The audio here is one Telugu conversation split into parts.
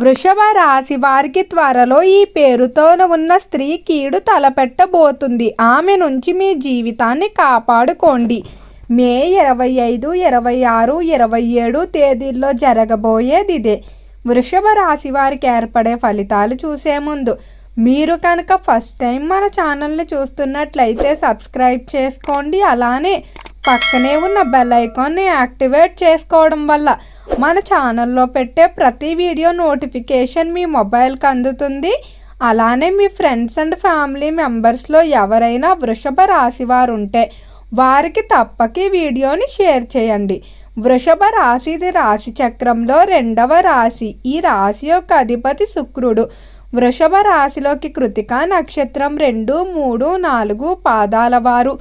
వృషభ రాశి వారికి త్వరలో ఈ పేరుతోన ఉన్న స్త్రీ కీడు తలపెట్టబోతుంది. ఆమె నుంచి మీ జీవితాన్ని కాపాడుకోండి. మే ఇరవై ఐదు ఇరవై ఆరు ఇరవై ఏడు తేదీల్లో జరగబోయేది ఇదే. వృషభ రాశి వారికి ఏర్పడే ఫలితాలు చూసే ముందు మీరు కనుక ఫస్ట్ టైం మన ఛానల్ని చూస్తున్నట్లయితే సబ్స్క్రైబ్ చేసుకోండి. అలానే పక్కనే ఉన్న బెల్ ఐకాన్ని యాక్టివేట్ చేసుకోవడం వల్ల మన ఛానల్లో పెట్టే ప్రతి వీడియో నోటిఫికేషన్ మీ మొబైల్కి అందుతుంది. అలానే మీ ఫ్రెండ్స్ అండ్ ఫ్యామిలీ మెంబర్స్లో ఎవరైనా వృషభ రాశి వారు ఉంటే వారికి తప్పక ఈ వీడియోని షేర్ చేయండి. వృషభ రాశిది రాశి చక్రంలో రెండవ రాశి. ఈ రాశి యొక్క అధిపతి శుక్రుడు. వృషభ రాశిలోకి కృతికా నక్షత్రం రెండు మూడు నాలుగు పాదాల వారు.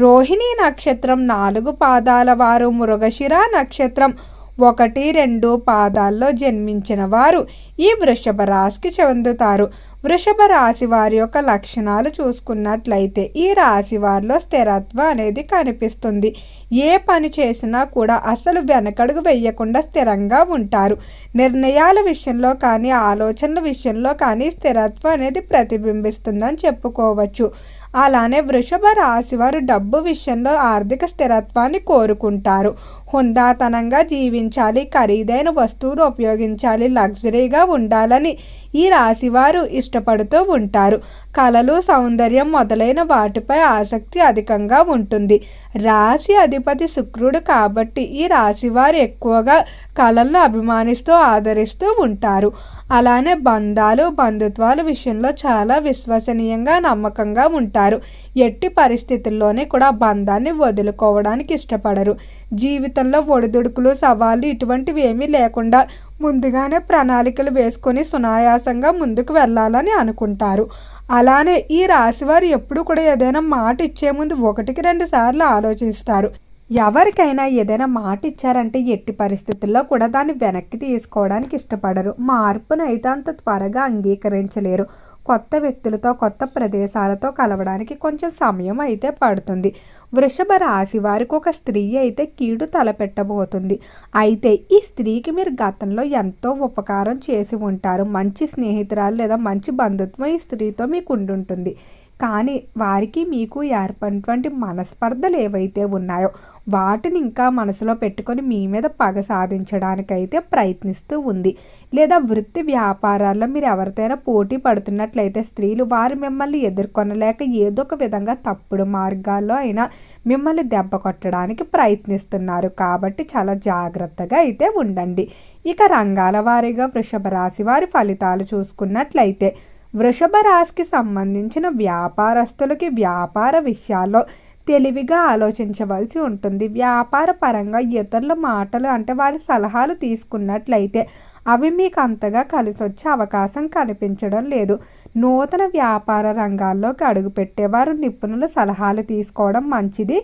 రోహిణి నక్షత్రం నాలుగు పాదాల వారు మృగశిర నక్షత్రం ఒకటి రెండు పాదాల్లో జన్మించిన వారు ఈ వృషభ రాశికి చెందుతారు. వృషభ రాశి వారి యొక్క లక్షణాలు చూసుకున్నట్లయితే ఈ రాశి వారిలో స్థిరత్వం అనేది కనిపిస్తుంది. ఏ పని చేసినా కూడా అసలు వెనకడుగు వేయకుండా స్థిరంగా ఉంటారు. నిర్ణయాల విషయంలో కానీ ఆలోచనల విషయంలో కానీ స్థిరత్వం అనేది ప్రతిబింబిస్తుందని చెప్పుకోవచ్చు. అలానే వృషభ రాశి వారు డబ్బు విషయంలో ఆర్థిక స్థిరత్వాన్ని కోరుకుంటారు. హుందాతనంగా జీవించాలి ఖరీదైన వస్తువులు ఉపయోగించాలి లగ్జరీగా ఉండాలని ఈ రాశివారు ఇష్టపడుతూ ఉంటారు. కళలు సౌందర్యం మొదలైన వాటిపై ఆసక్తి అధికంగా ఉంటుంది. రాశి అధిపతి శుక్రుడు కాబట్టి ఈ రాశివారు ఎక్కువగా కళలను అభిమానిస్తూ ఆదరిస్తూ ఉంటారు. అలానే బంధాలు బంధుత్వాల విషయంలో చాలా విశ్వసనీయంగా నమ్మకంగా ఉంటారు. ఎట్టి పరిస్థితుల్లోనే కూడా బంధాన్ని వదులుకోవడానికి ఇష్టపడరు. జీవితంలో ఒడిదుడుకులు సవాళ్ళు ఇటువంటివి ఏమీ లేకుండా ముందుగానే ప్రణాళికలు వేసుకొని సునాయాసంగా ముందుకు వెళ్ళాలని అనుకుంటారు. అలానే ఈ రాశివారు ఎప్పుడు కూడా ఏదైనా మాట ఇచ్చే ముందు ఒకటికి రెండు సార్లు ఆలోచిస్తారు. ఎవరికైనా ఏదైనా మాట ఇచ్చారంటే ఎట్టి పరిస్థితుల్లో కూడా దాన్ని వెనక్కి తీసుకోవడానికి ఇష్టపడరు. మార్పును అయితే అంత త్వరగా అంగీకరించలేరు. కొత్త వ్యక్తులతో కొత్త ప్రదేశాలతో కలవడానికి కొంచెం సమయం అయితే పడుతుంది. వృషభ రాశి వారికి ఒక స్త్రీ అయితే కీడు తలపెట్టబోతుంది. అయితే ఈ స్త్రీకి మీరు గతంలో ఎంతో ఉపకారం చేసి ఉంటారు. మంచి స్నేహితురాలు లేదా మంచి బంధుత్వం ఈ స్త్రీతో మీకు ఉండుంటుంది. కానీ వారికి మీకు ఏర్పడినటువంటి మనస్పర్ధలు ఏవైతే ఉన్నాయో వాటిని ఇంకా మనసులో పెట్టుకొని మీ మీద పగ సాధించడానికైతే ప్రయత్నిస్తూ ఉంది. లేదా వృత్తి వ్యాపారాల్లో మీరు ఎవరితోనైనా పోటీ పడుతున్నట్లయితే స్త్రీలు వారు మిమ్మల్ని ఎదుర్కొనలేక ఏదో ఒక విధంగా తప్పుడు మార్గాల్లో అయినా మిమ్మల్ని దెబ్బ కొట్టడానికి ప్రయత్నిస్తున్నారు. కాబట్టి చాలా జాగ్రత్తగా అయితే ఉండండి. ఇక రంగాల వారీగా వృషభ రాశి వారి ఫలితాలు చూసుకున్నట్లయితే వృషభ రాశికి సంబంధించిన వ్యాపారస్తులకి వ్యాపార విషయాల్లో తెలివిగా ఆలోచించవలసి ఉంటుంది. వ్యాపార పరంగా ఇతరుల మాటలు అంటే వారి సలహాలు తీసుకున్నట్లయితే అవి మీకు అంతగా కలిసి వచ్చే అవకాశం కనిపించడం లేదు. నూతన వ్యాపార రంగాల్లోకి అడుగుపెట్టేవారు నిపుణుల సలహాలు తీసుకోవడం మంచిది.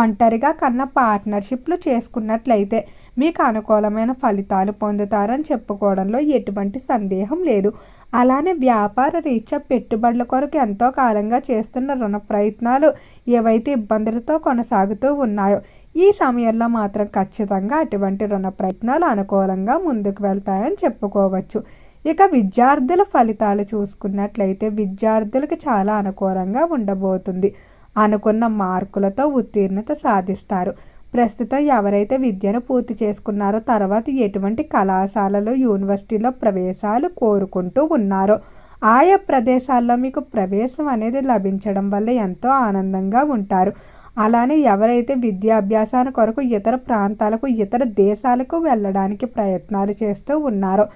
ఒంటరిగా కన్నా పార్ట్నర్షిప్లు చేసుకున్నట్లయితే మీకు అనుకూలమైన ఫలితాలు పొందుతారని చెప్పుకోవడంలో ఎటువంటి సందేహం లేదు. అలానే వ్యాపార రీత్యా పెట్టుబడుల కొరకు ఎంతో కాలంగా చేస్తున్న రుణ ప్రయత్నాలు ఏవైతే ఇబ్బందులతో కొనసాగుతూ ఉన్నాయో ఈ సమయంలో మాత్రం ఖచ్చితంగా అటువంటి రుణ ప్రయత్నాలు అనుకూలంగా ముందుకు వెళ్తాయని చెప్పుకోవచ్చు. ఇక విద్యార్థుల ఫలితాలు చూసుకున్నట్లయితే విద్యార్థులకు చాలా అనుకూలంగా ఉండబోతుంది. అనుకున్న మార్కులతో ఉత్తీర్ణత సాధిస్తారు. ప్రస్తుతం ఎవరైతే విద్యను పూర్తి చేసుకున్నారో తర్వాత ఎటువంటి కళాశాలలో యూనివర్సిటీలో ప్రవేశాలు కోరుకుంటూ ఉన్నారో ఆయా ప్రదేశాల్లో మీకు ప్రవేశం అనేది లభించడం వల్ల ఎంతో ఆనందంగా ఉంటారు. అలానే ఎవరైతే విద్యాభ్యాసాల కొరకు ఇతర ప్రాంతాలకు ఇతర దేశాలకు వెళ్ళడానికి ప్రయత్నాలు చేస్తూ ఉన్నారో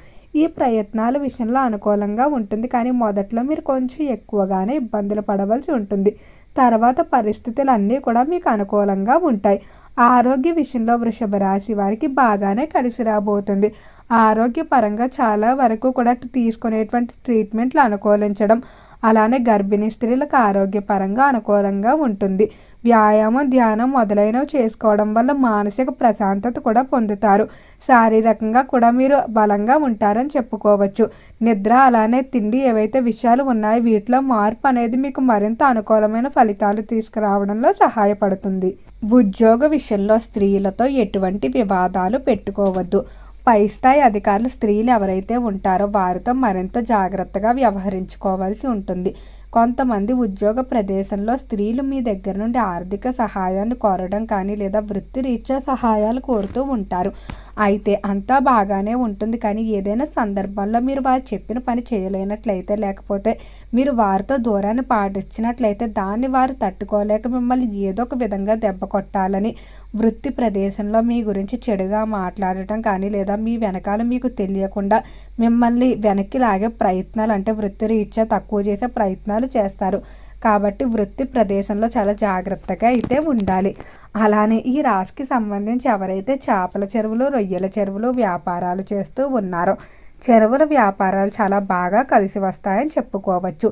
ఈ ప్రయత్నాల విషయంలో అనుకూలంగా ఉంటుంది. కానీ మొదట్లో మీరు కొంచెం ఎక్కువగానే ఇబ్బందులు పడవలసి ఉంటుంది. తర్వాత పరిస్థితులు అన్నీ కూడా మీకు అనుకూలంగా ఉంటాయి. ఆరోగ్య విషయంలో వృషభ రాశి వారికి బాగానే కలిసి రాబోతుంది. ఆరోగ్యపరంగా చాలా వరకు కూడా తీసుకునేటువంటి ట్రీట్మెంట్లు అనుకూలించడం అలానే గర్భిణీ స్త్రీలకు ఆరోగ్యపరంగా అనుకూలంగా ఉంటుంది. వ్యాయామం ధ్యానం మొదలైనవి చేసుకోవడం వల్ల మానసిక ప్రశాంతత కూడా పొందుతారు. శారీరకంగా కూడా మీరు బలంగా ఉంటారని చెప్పుకోవచ్చు. నిద్ర అలానే తిండి ఏవైతే విషయాలు ఉన్నాయో వీటిలో మార్పు అనేది మీకు మరింత అనుకూలమైన ఫలితాలు తీసుకురావడంలో సహాయపడుతుంది. ఉద్యోగ విషయంలో స్త్రీలతో ఎటువంటి వివాదాలు పెట్టుకోవద్దు. పై స్థాయి అధికారులు స్త్రీలు ఎవరైతే ఉంటారో వారితో మరింత జాగ్రత్తగా వ్యవహరించుకోవాల్సి ఉంటుంది. కొంతమంది ఉద్యోగ ప్రదేశంలో స్త్రీలు మీ దగ్గర నుండి ఆర్థిక సహాయాన్ని కోరడం కానీ లేదా వృత్తిరీత్యా సహాయాలు కోరుతూ ఉంటారు. అయితే అంతా బాగానే ఉంటుంది కానీ ఏదైనా సందర్భంలో మీరు వారు చెప్పిన పని చేయలేనట్లయితే లేకపోతే మీరు వారితో దూరాన్ని పాటించినట్లయితే దాన్ని వారు తట్టుకోలేక మిమ్మల్ని ఏదో ఒక విధంగా దెబ్బ కొట్టాలని వృత్తి ప్రదేశంలో మీ గురించి చెడుగా మాట్లాడటం కానీ లేదా మీ వెనకాల మీకు తెలియకుండా మిమ్మల్ని వెనక్కి లాగే ప్రయత్నాలు అంటే వృత్తిరీత్యా తక్కువ చేసే ప్రయత్నాలు ప్రయత్నాలు చేస్తారు. కాబట్టి వృత్తి ప్రదేశంలో చాలా జాగ్రత్తగా అయితే ఉండాలి. అలానే ఈ రాశికి సంబంధించి ఎవరైతే చేపల చెరువులు రొయ్యల చెరువులు వ్యాపారాలు చేస్తూ ఉన్నారో చెరువుల వ్యాపారాలు చాలా బాగా కలిసి వస్తాయని చెప్పుకోవచ్చు.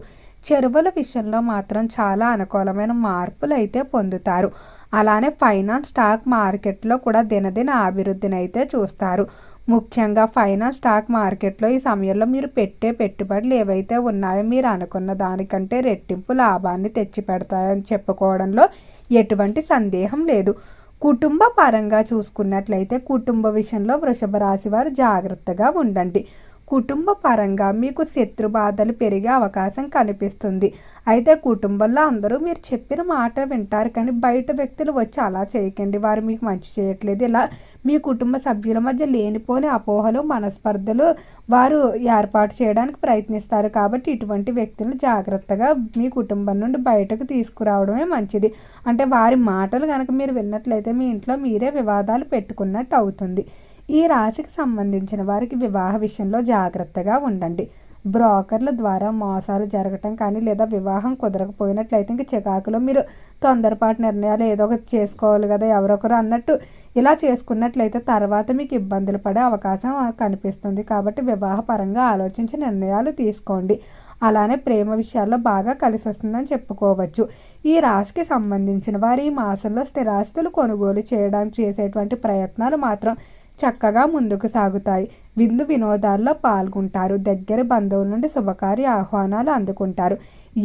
చెరువుల విషయంలో మాత్రం చాలా అనుకూలమైన మార్పులు అయితే పొందుతారు. అలానే ఫైనాన్స్ స్టాక్ మార్కెట్లో కూడా దినదిన అభివృద్ధిని అయితే చూస్తారు. ముఖ్యంగా ఫైనాన్స్ స్టాక్ మార్కెట్లో ఈ సమయంలో మీరు పెట్టే పెట్టుబడులు ఏవైతే ఉన్నాయో మీరు అనుకున్న దానికంటే రెట్టింపు లాభాన్ని తెచ్చిపెడతాయని చెప్పుకోవడంలో ఎటువంటి సందేహం లేదు. కుటుంబ పరంగా చూసుకున్నట్లయితే కుటుంబ విషయంలో వృషభ రాశి వారు జాగ్రత్తగా ఉండండి. కుటుంబ పరంగా మీకు శత్రు బాధలు పెరిగే అవకాశం కనిపిస్తుంది. అయితే కుటుంబంలో అందరూ మీరు చెప్పిన మాట వింటారు కానీ బయట వ్యక్తులు వచ్చి అలా చేయకండి. వారు మీకు మంచి చేయట్లేదు. ఇలా మీ కుటుంబ సభ్యుల మధ్య లేనిపోని అపోహలు మనస్పర్ధలు వారు ఏర్పాటు చేయడానికి ప్రయత్నిస్తారు. కాబట్టి ఇటువంటి వ్యక్తులను జాగ్రత్తగా మీ కుటుంబం నుండి బయటకు తీసుకురావడమే మంచిది. అంటే వారి మాటలు కనుక మీరు విన్నట్లయితే మీ ఇంట్లో మీరే వివాదాలు పెట్టుకున్నట్టు అవుతుంది. ఈ రాశికి సంబంధించిన వారికి వివాహ విషయంలో జాగ్రత్తగా ఉండండి. బ్రోకర్ల ద్వారా మోసాలు జరగటం కానీ లేదా వివాహం కుదరకపోయినట్లయితే ఇంక చికాకులో మీరు తొందరపాటు నిర్ణయాలు ఏదో ఒకటి చేసుకోవాలి కదా ఎవరొకరు అన్నట్టు ఇలా చేసుకున్నట్లయితే తర్వాత మీకు ఇబ్బందులు పడే అవకాశం కనిపిస్తుంది. కాబట్టి వివాహపరంగా ఆలోచించి నిర్ణయాలు తీసుకోండి. అలానే ప్రేమ విషయాల్లో బాగా కలిసి వస్తుందని చెప్పుకోవచ్చు. ఈ రాశికి సంబంధించిన వారు ఈ మాసంలో స్థిరాస్తులు కొనుగోలు చేయడానికి చేసేటువంటి ప్రయత్నాలు మాత్రం చక్కగా ముందుకు సాగుతాయి. విందు వినోదాల్లో పాల్గొంటారు. దగ్గర బంధువుల నుండి శుభకార్య ఆహ్వానాలు అందుకుంటారు.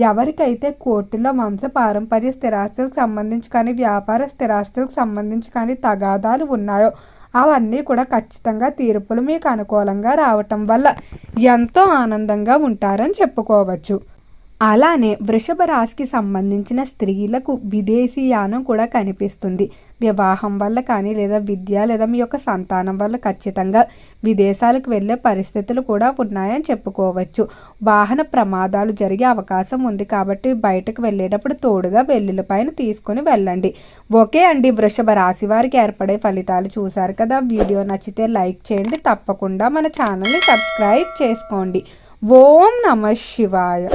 ఎవరికైతే కోర్టులో వంశ పారంపర్య స్థిరాస్తులకు సంబంధించి కానీ వ్యాపార స్థిరాస్తులకు సంబంధించి కానీ తగాదాలు ఉన్నాయో అవన్నీ కూడా ఖచ్చితంగా తీర్పులు మీకు అనుకూలంగా రావటం వల్ల ఎంతో ఆనందంగా ఉంటారని చెప్పుకోవచ్చు. అలానే వృషభ రాశికి సంబంధించిన స్త్రీలకు విదేశీయానం కూడా కనిపిస్తుంది. వివాహం వల్ల కానీ లేదా విద్య లేదా మీ యొక్క సంతానం వల్ల ఖచ్చితంగా విదేశాలకు వెళ్ళే పరిస్థితులు కూడా ఉన్నాయని చెప్పుకోవచ్చు. వాహన ప్రమాదాలు జరిగే అవకాశం ఉంది కాబట్టి బయటకు వెళ్ళేటప్పుడు తోడుగా వెల్లుల పైన తీసుకుని వెళ్ళండి. ఓకే అండి వృషభ రాశి వారికి ఏర్పడే ఫలితాలు చూశారు కదా. వీడియో నచ్చితే లైక్ చేయండి తప్పకుండా మన ఛానల్ని సబ్స్క్రైబ్ చేసుకోండి. ఓం నమ శివాయ.